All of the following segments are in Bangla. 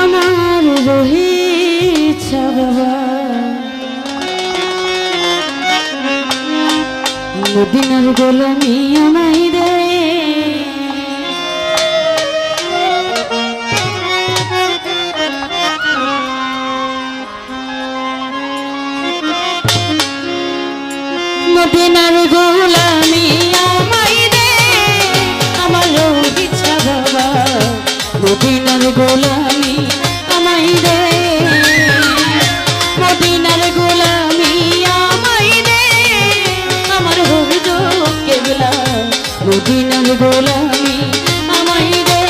আমার রহি বাবা মদিনার গোলামি আমায় দেয় মদিনার গোলামি মদিনার গোলামি আমায় দে।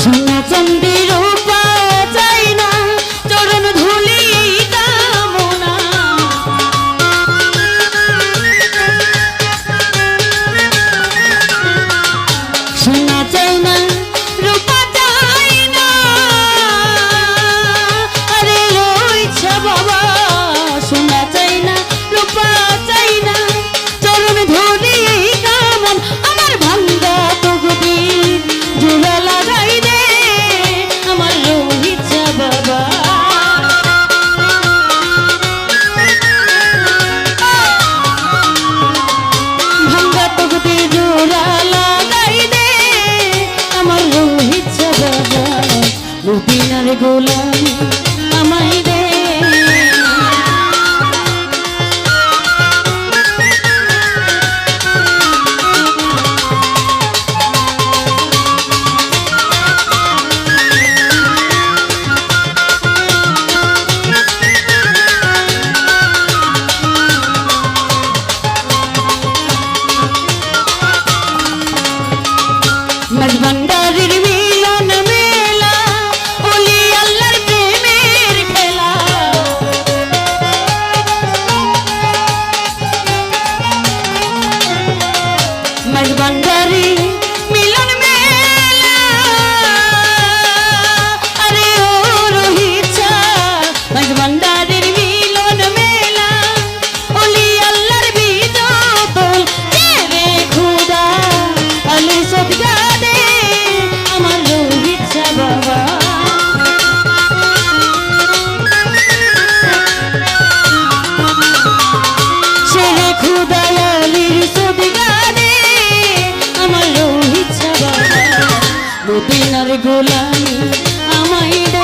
সোনা চন্দ্রের গোপিনার গোলাম মজবন্ডারির গোলামি আমায় দে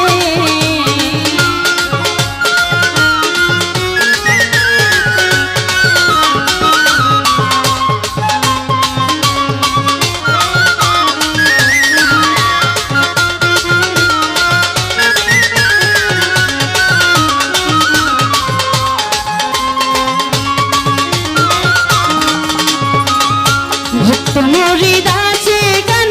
মরিদাসে গান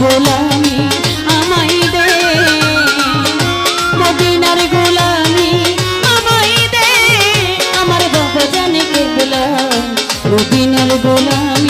গোলামি আমায় দে। মদিনার গোলামি আমায় দে। আমার বাবা জানে কে গোলাম মদিনার গোলাম।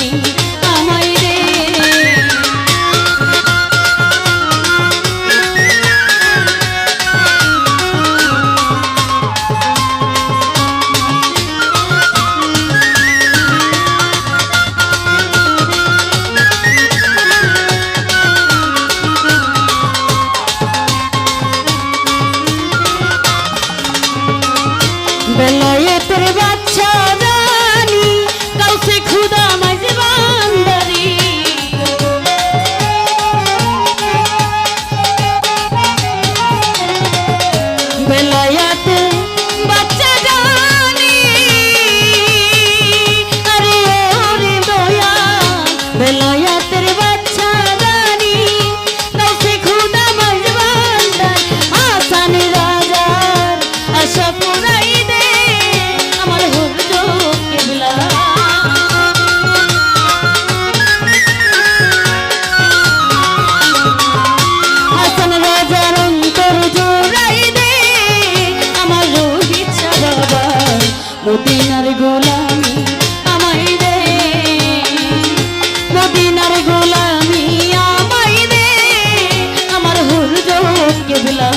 পাগলা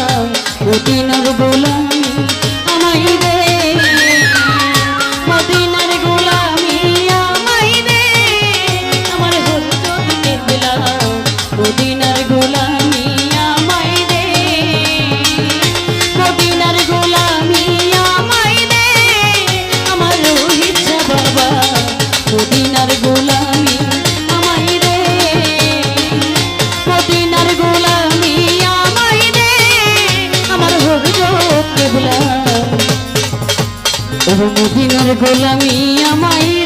মদিনার গোলামি আমাই দে। মদিনার গোলামি আমাই দে। আমার হতো দিতে দিলাম মদিনার গোলামি তোর মদিনার গোলামি আমায়